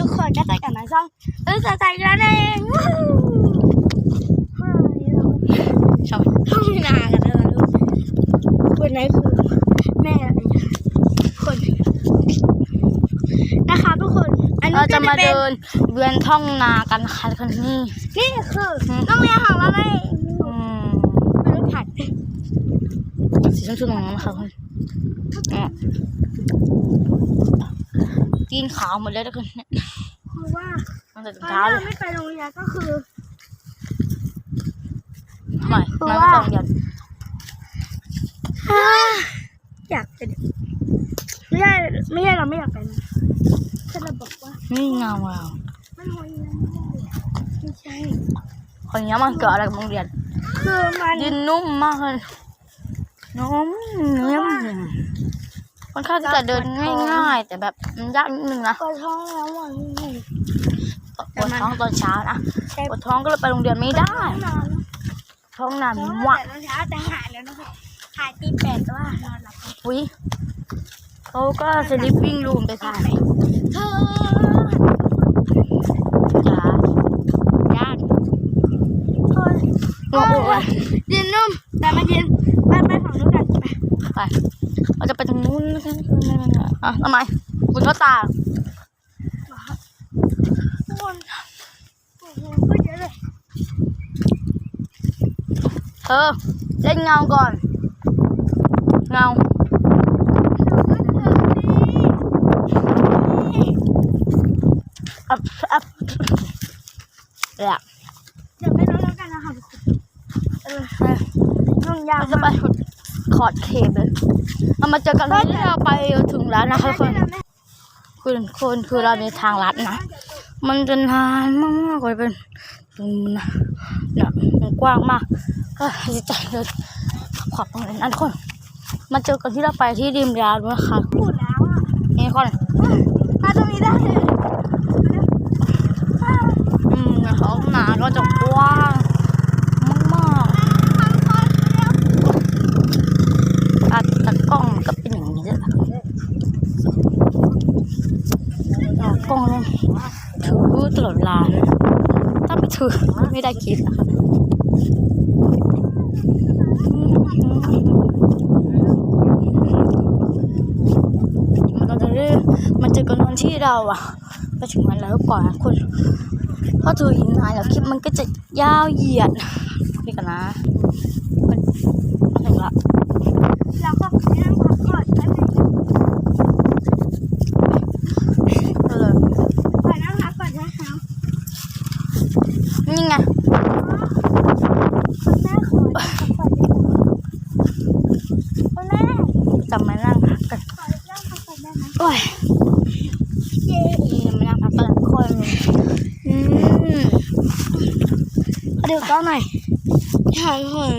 ทุกคนก็เจอกันในช่องเออใจกันเองวู้ฮู้ฮ่าชอบช่องมีนากันนะลูกคนนั้นคือแม่คนนะคะทุกคน อันนี้เราก็จะจะมาเป็นเดินเวียนท่องนากันค่ะคนนี้นี่คือโรงเรียนของเราเองอืมไม่รู้ถัดสีชมพูตรงนั้นนะคะคน อะกินขาวหมดเลยทุกคนเนี่ยเพราะว่าตั้งแต่ตอนเช้าที่เลเรายไม่ไปโรงเรียนก็คือทำไมเพราะมาว่าไม่ต้องเรียนอยากเป็นไม่ใช่ไม่ใช่เราไม่อยากเป็นแค่เราบอกว่านี่เงาเรามันโรงเรียนไม่ใช่ คนนี้มันเกิดอะไรกับโรงเรียน คือมันดินนุ่มมากเลยนุ่มเนียม ค่อนข้างที่จะเดินง่ายๆแต่แบบมันยากนิดนึงนะปวดท้องแล้วอะนี่ปวดท้องตอนเช้านะใช่ปวดท้องก็เลยไปโรงเรียนไม่ได้นอนท้องหนาแล้วมากแต่ตอนเช้าแต่หายแล้วนะคะหายตีแปดว่านอนหลับอุ้ยเขาก็สลิปปิ้งรูมไปถ่ายเธอจ้าญาติเฮ้ยโอ้โหดินนุ่มแต่มาดินไปไปฝั่งนู้นกันไปไป เราจะไปทางนู้นนะคะอะทำไมคุณก็ตาทุกคนโอ้โหก็เยอะเลยเธอเล่นเงาก่อน เงาอับอับเดี๋ยวเดี๋ยวไปนอนแล้วกันนะคะทุกคนเออนุ่งยาวเราจะไป ขอดเคปเลยเรามาเจอกันที่เราไปถึงแล้วนะคะทุกคนคุณคุณคือเราในทางลัดนะ มันจะนานมากๆเลยเป็นตรงนะเนี่ยมันกว้างมาก ก็ดีใจเลยขอบคุณนะทุกคนมาเจอกันที่เราไปที่ริมยาวนะคะพูดแล้วอะนี่คนมาตรงนี้ได้เลยอืมท้องนาก็จะกว้างมากๆอัดตะกล้องก็เป็นอย่างนี้แหละเอากล้องเลยถือ ตลอดเวลาเลยถ้าไม่ถือไม่ได้คลิปนะคะมันจะได้มันจอกันวันที่เราอะไปถึงวันแล้วก่อนนะคุณเพราะถืออีกนานแล้วคลิปมันก็จะยาวเหยียดนี่กันนะมันถึงละเราก็ก่อนแป๊บนึงนะ ก็เลย ขอนั่งพักก่อนนะคะ นี่ไง คุณแม่ขอนั่งพั กก่อนได้ไหมคุณแม่จะมานั่งพักกันโอ้ยมานั่งพักกันคนอืมขอดูกล้องหน่อยใช่ทุกคน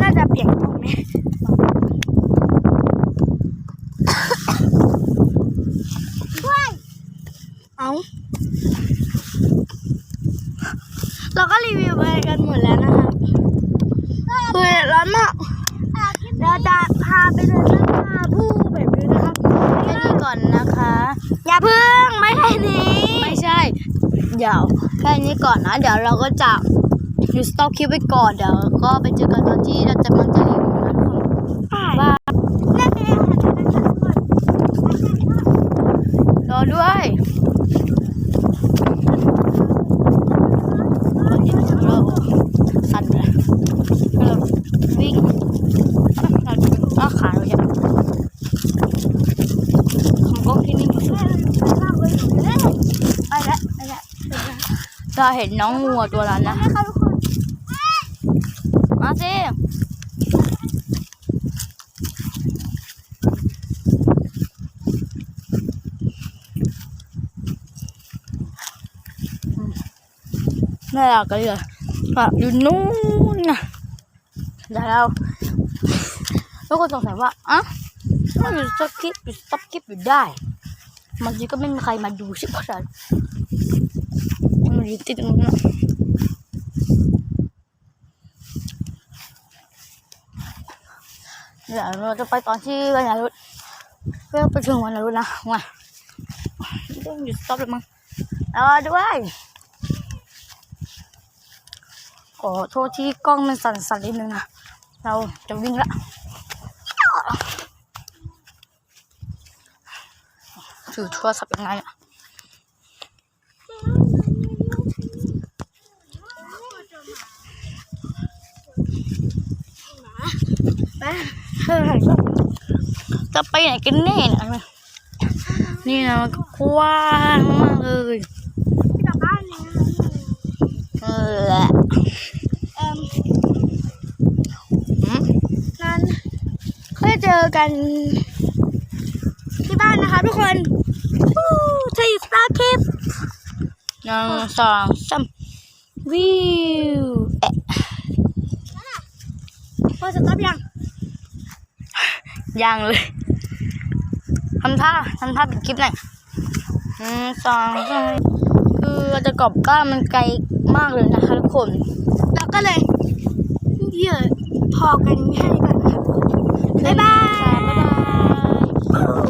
น่าจะเปลี่ยนกล้องไหมว้เอาเราก็รีวิวไปกันหมดแล้วนะคะ คือร้อนมากเราจะพาไปเดินหน้าผู้แบบนี้นะครับแค่นี้ก่อนนะคะ อย่าเพิ่งไม่ใช่นี้ ไม่ใช่ เดี๋ยวแค่นี้ก่อนนะ เดี๋ยวเราก็จะหยุดสต็อกคลิปไว้ก่อนเดี๋ยวก็ไปเจอกันตอนที่เราจะมันจะรีวิวนะทุกคนว่านั่นเองค่ะทุกคนรอด้วยเราสั่นเลยเราวิ่งเราอ้าขาเราจะของกล้องที่นี่ ไปแล้วไปแล้วไปแล้ว เราเห็นน้องงัวตัวนั้นนะมาสิน่ารักเลยอะอยู่นู่นนะเดี๋ยวทุกคนสงสัยว่าอะมันอยู่สต็อปคลิปอยู่สต็อปคลิปอยู่ได้บางทีก็ไม่มีใครมาดูใช่ปะล่ะ มันอยู่ติดตรงนู้นเดี๋ยวเราจะไปตอนที่วันารุธเพื่อไปถึงวันารุธนะมาซึ่งหยุดสต็อปแล้วมั้งรอด้วยขอโทษที่กล้องมันสั่นๆนิดนึงนะ เราจะวิ่งละถือโทรศัพท์ยังไงอะ ไป เออจะไปไหนกันแน่เนี่ยนี่นะมันก็กว้างมากเลยกลับบ้านเลยนะเออเอ่มหืมนั้นค่อยเจอกัน ที่บ้านนะคะทุกคนวู้ที่สตาร์คลิปหนึ่งสองสามวิวเอ๊ะพอสต็อปยัง ยังเลยทำท่าทำท่าปิดคลิปหน่อยหนึ่งสองสามคือจะกรอบก้ามันไกลมากเลยนะคะทุกคนแล้วก็เลยเหยื่อพอกันให้กันนะะบ๊ายบาย